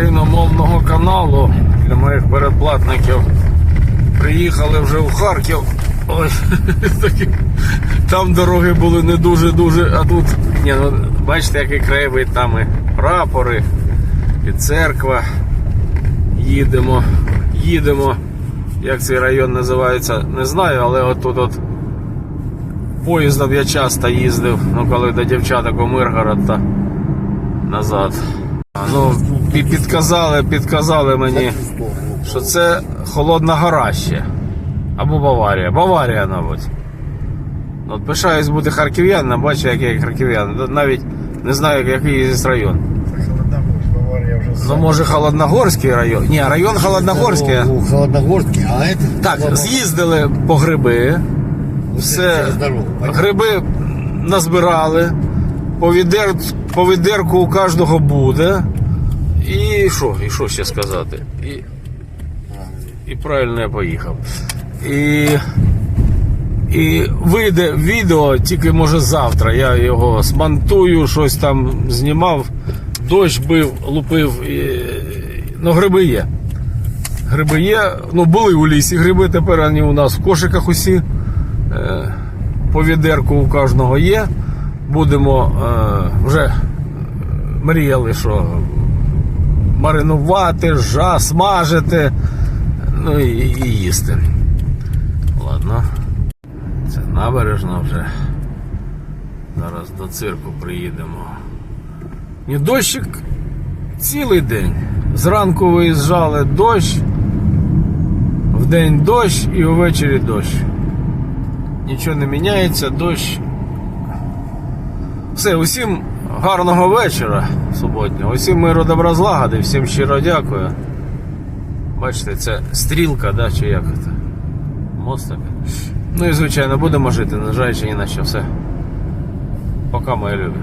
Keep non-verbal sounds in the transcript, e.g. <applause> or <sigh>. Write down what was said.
україномовного каналу для моїх передплатників. Приїхали вже в Харків. <laughs> Такі- там дороги були не дуже-дуже, а тут, ні, ну, бачите, який краєвид, там і прапори, і церква. Їдемо, їдемо. Як цей район називається, не знаю, але отут от поїздом я часто їздив, ну коли до дівчаток у Миргород та назад. Ну, пі- підказали, підказали мені, що це Холодна Гора ще. Або Баварія. Баварія, мабуть. От пишаюсь бути харків'янином, бачу, який я харків'ян. Навіть не знаю, який здесь район. Ну, може, Холодногорський район. Ні, район Холодногорський. Ну, Холодногорский, а это... Так, з'їздили по гриби. Все, гриби назбирали. По, відер, по відерку у кожного буде. І що? І що ще сказати? І, і правильно я поїхав. І, і вийде відео тільки може завтра. Я його смонтую, щось там знімав, дощ бив, лупив. І, ну, гриби є. Гриби є. Ну, були у лісі гриби, тепер вони у нас в кошиках усі. Е, по відерку у кожного є. Будемо е, вже мріяли, що маринувати, жа, смажити, ну і, і їсти. Ладно. Це набережна вже. Зараз до цирку приїдемо. І дощик цілий день. Зранку виїжджали дощ, вдень дощ і увечері дощ. Нічого не міняється, дощ. Все, усім гарного вечора суботнього. Усім миру добра злагоди, всім щиро дякую. Бачите, це стрілка, да, чи як це? Мостик. Ну і звичайно, будемо жити, не ні на що все. Пока, мої любі.